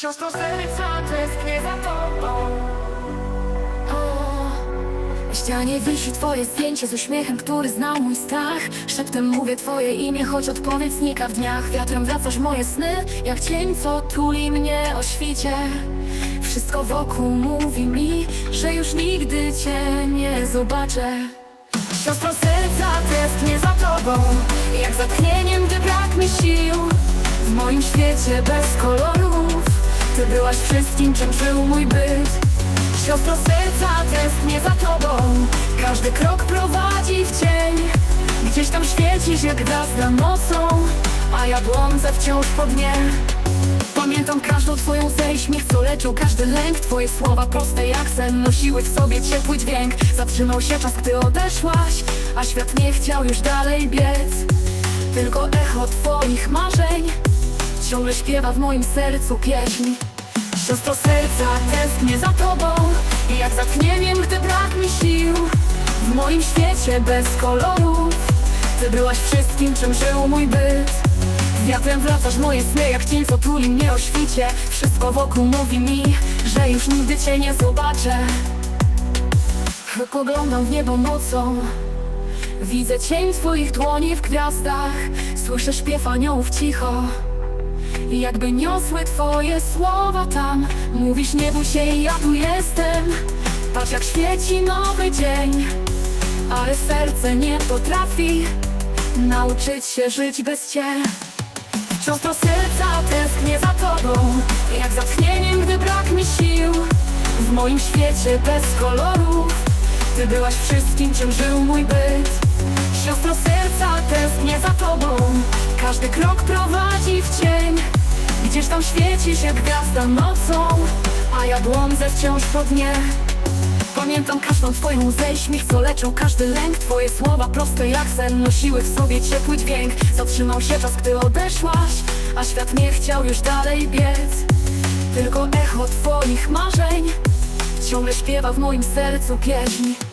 Siostro serca tęsknię za tobą. Ścianie wisi twoje zdjęcie z uśmiechem, który znał mój strach. Szeptem mówię twoje imię, choć odpowiedź znika w dniach Wiatrem wracasz moje sny, jak cień, co tuli mnie o świcie. Wszystko wokół mówi mi, że już nigdy cię nie zobaczę. Siostro serca tęsknię za tobą. Jak zatchnieniem, gdy brak mi sił. W moim świecie bez kolorów Ty byłaś wszystkim, czym żył mój byt. Siostro serca tęsknię za tobą. Każdy krok prowadzi w cień. Gdzieś tam świecisz jak gwiazda nocą A ja błądzę wciąż po dnie. Pamiętam każdą twoją łzę co leczył każdy lęk. Twoje słowa proste jak sen nosiły w sobie ciepły dźwięk. Zatrzymał się czas, gdy odeszłaś, a świat nie chciał już dalej biec. Tylko echo twoich marzeń ciągle śpiewa w moim sercu pieśń. Siostro serca, tęsknię za tobą Jak zatchnieniem, gdy brak mi sił. W moim świecie bez kolorów Ty byłaś wszystkim, czym żył mój byt. Wiatrem wracasz moje sny, jak cień, co tuli mnie o świcie. Wszystko wokół mówi mi, że już nigdy cię nie zobaczę. Poglądam w niebo nocą Widzę cień twoich dłoni w gwiazdach. Słyszę śpiew aniołów cicho. i Jakby niosły twoje słowa tam Mówisz nie bój się ja tu jestem. Patrz jak świeci nowy dzień Ale serce nie potrafi Nauczyć się żyć bez cię. Wciąż serca tęsknię za tobą Jak zatchnieniem, gdy brak mi sił. W moim świecie bez kolorów Ty byłaś wszystkim, czym żył mój byt. Siostro serca tęsknię za tobą Każdy krok prowadzi w cień Gdzieś tam świecisz jak gwiazda nocą A ja błądzę wciąż po dnie. Pamiętam każdą twoją i śmiech, co leczył każdy lęk. Twoje słowa proste jak sen nosiły w sobie ciepły dźwięk. Zatrzymał się czas, gdy odeszłaś, a świat nie chciał już dalej biec. Tylko echo twoich marzeń ciągle śpiewa w moim sercu pieśń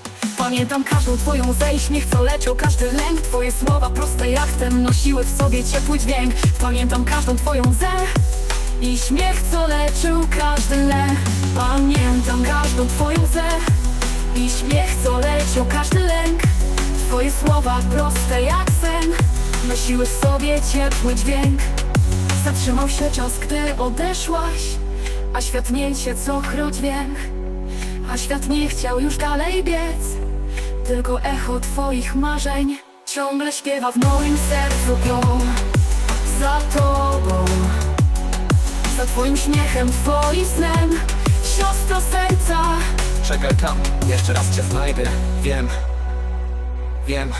Pamiętam każdą twoją łzę i śmiech, co leczył każdy lęk. Twoje słowa proste jak ten nosiły w sobie ciepły dźwięk. Pamiętam każdą twoją łzę i śmiech, co leczył każdy lęk. Pamiętam każdą twoją łzę i śmiech, co leciał każdy lęk. Twoje słowa proste jak sen Nosiły w sobie ciepły dźwięk. Zatrzymał się czas, gdy odeszłaś A świat niesie co dźwięk A świat nie chciał już dalej biec Tylko echo twoich marzeń. Ciągle śpiewa w moim sercu pią Za tobą Za twoim śmiechem, twoim snem. Siostro serca. Czekaj tam, jeszcze raz cię znajdę. Wiem, wiem